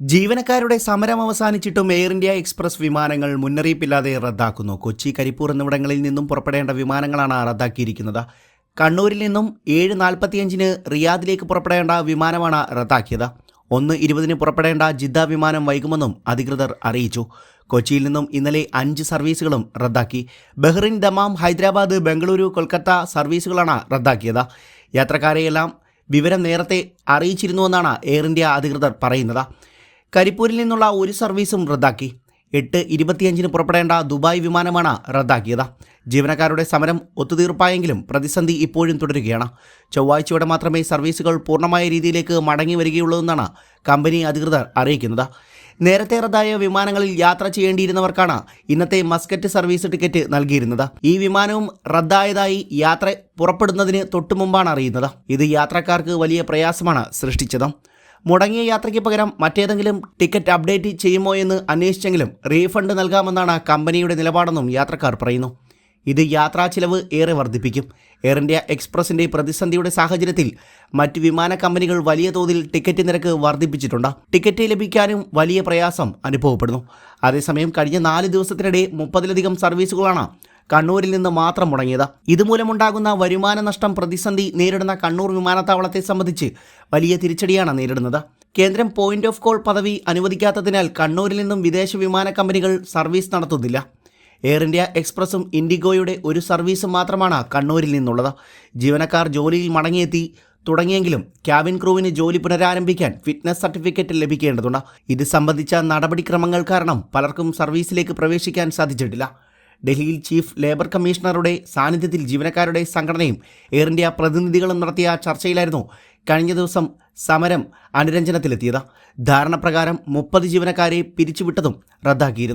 ജീവനക്കാരുടെ സമരം അവസാനിച്ചിട്ടും air India express വിമാനങ്ങൾ മുന്നറിയിപ്പില്ലാതെ റദ്ദാക്കുന്നു. കൊച്ചി കരിപ്പൂർ എന്നിവിടങ്ങളിൽ നിന്നും പുറപ്പെടേണ്ട വിമാനങ്ങളാണ് റദ്ദാക്കിയിരിക്കുന്നത്. കണ്ണൂരിൽ നിന്നും ഏഴ് നാൽപ്പത്തിയഞ്ചിന് റിയാദിലേക്ക് പുറപ്പെടേണ്ട വിമാനമാണ് റദ്ദാക്കിയത്. ഒന്ന് ഇരുപതിന് പുറപ്പെടേണ്ട ജിദ്ദ വിമാനം വൈകുമെന്നും അധികൃതർ അറിയിച്ചു. കൊച്ചിയിൽ നിന്നും ഇന്നലെ അഞ്ച് സർവീസുകളും റദ്ദാക്കി. ബഹ്റിൻ ദമാം ഹൈദരാബാദ് ബംഗളൂരു കൊൽക്കത്ത സർവീസുകളാണ് റദ്ദാക്കിയത്. യാത്രക്കാരെയെല്ലാം വിവരം നേരത്തെ അറിയിച്ചിരുന്നുവെന്നാണ് എയർ ഇന്ത്യ അധികൃതർ പറയുന്നത്. കരിപ്പൂരിൽ നിന്നുള്ള ഒരു സർവീസും റദ്ദാക്കി. എട്ട് ഇരുപത്തിയഞ്ചിന് പുറപ്പെടേണ്ട ദുബായ് വിമാനമാണ് റദ്ദാക്കിയത്. ജീവനക്കാരുടെ സമരം ഒത്തുതീർപ്പായെങ്കിലും പ്രതിസന്ധി ഇപ്പോഴും തുടരുകയാണ്. ചൊവ്വാഴ്ചയോടെ മാത്രമേ സർവീസുകൾ പൂർണമായ രീതിയിലേക്ക് മടങ്ങി വരികയുള്ളൂ എന്നാണ് കമ്പനി അധികൃതർ അറിയിക്കുന്നത്. നേരത്തെ റദ്ദായ വിമാനങ്ങളിൽ യാത്ര ചെയ്യേണ്ടിയിരുന്നവർക്കാണ് ഇന്നത്തെ മസ്കറ്റ് സർവീസ് ടിക്കറ്റ് നൽകിയിരുന്നത്. ഈ വിമാനവും റദ്ദായതായി യാത്ര പുറപ്പെടുന്നതിന് തൊട്ടുമുമ്പാണ് അറിയുന്നത്. ഇത് യാത്രക്കാർക്ക് വലിയ പ്രയാസമാണ് സൃഷ്ടിച്ചത്. മുടങ്ങിയ യാത്രയ്ക്ക് പകരം മറ്റേതെങ്കിലും ടിക്കറ്റ് അപ്ഡേറ്റ് ചെയ്യുമോ എന്ന് അന്വേഷിച്ചെങ്കിലും റീഫണ്ട് നൽകാമെന്നാണ് കമ്പനിയുടെ നിലപാടെന്നും യാത്രക്കാർ പറയുന്നു. ഇത് യാത്രാ ചിലവ് ഏറെ വർദ്ധിപ്പിക്കും. എയർ ഇന്ത്യ എക്സ്പ്രസിന്റെ പ്രതിസന്ധിയുടെ സാഹചര്യത്തിൽ മറ്റ് വിമാന കമ്പനികൾ വലിയ തോതിൽ ടിക്കറ്റ് നിരക്ക് വർദ്ധിപ്പിച്ചിട്ടുണ്ട്. ടിക്കറ്റ് ലഭിക്കാനും വലിയ പ്രയാസം അനുഭവപ്പെടുന്നു. അതേസമയം കഴിഞ്ഞ നാല് ദിവസത്തിനിടെ മുപ്പതിലധികം സർവീസുകളാണ് കണ്ണൂരിൽ നിന്ന് മാത്രം മുടങ്ങിയത്. ഇതുമൂലമുണ്ടാകുന്ന വരുമാന നഷ്ടം പ്രതിസന്ധി നേരിടുന്ന കണ്ണൂർ വിമാനത്താവളത്തെ സംബന്ധിച്ച് വലിയ തിരിച്ചടിയാണ് നേരിടുന്നത്. കേന്ദ്രം പോയിന്റ് ഓഫ് കോൾ പദവി അനുവദിക്കാത്തതിനാൽ കണ്ണൂരിൽ നിന്നും വിദേശ വിമാന കമ്പനികൾ സർവീസ് നടത്തുന്നില്ല. എയർ ഇന്ത്യ എക്സ്പ്രസും ഇൻഡിഗോയുടെ ഒരു സർവീസും മാത്രമാണ് കണ്ണൂരിൽ നിന്നുള്ളത്. ജീവനക്കാർ ജോലിയിൽ മടങ്ങിയെത്തി. തുടങ്ങിയെങ്കിലും ക്യാബിൻ ക്രൂവിന് ജോലി പുനരാരംഭിക്കാൻ ഫിറ്റ്നസ് സർട്ടിഫിക്കറ്റ് ലഭിക്കേണ്ടതുണ്ട്. ഇത് സംബന്ധിച്ച നടപടിക്രമങ്ങൾ കാരണം പലർക്കും സർവീസിലേക്ക് പ്രവേശിക്കാൻ സാധിച്ചിട്ടില്ല. ഡൽഹിയിൽ ചീഫ് ലേബർ കമ്മീഷണറുടെ സാന്നിധ്യത്തിൽ ജീവനക്കാരുടെ സംഘടനയും എയർ ഇന്ത്യ പ്രതിനിധികളും നടത്തിയ ചർച്ചയിലായിരുന്നു കഴിഞ്ഞ ദിവസം സമരം അനുരഞ്ജനത്തിലെത്തിയത്. ധാരണപ്രകാരം മുപ്പത് ജീവനക്കാരെ പിരിച്ചുവിട്ടതും റദ്ദാക്കിയിരുന്നു.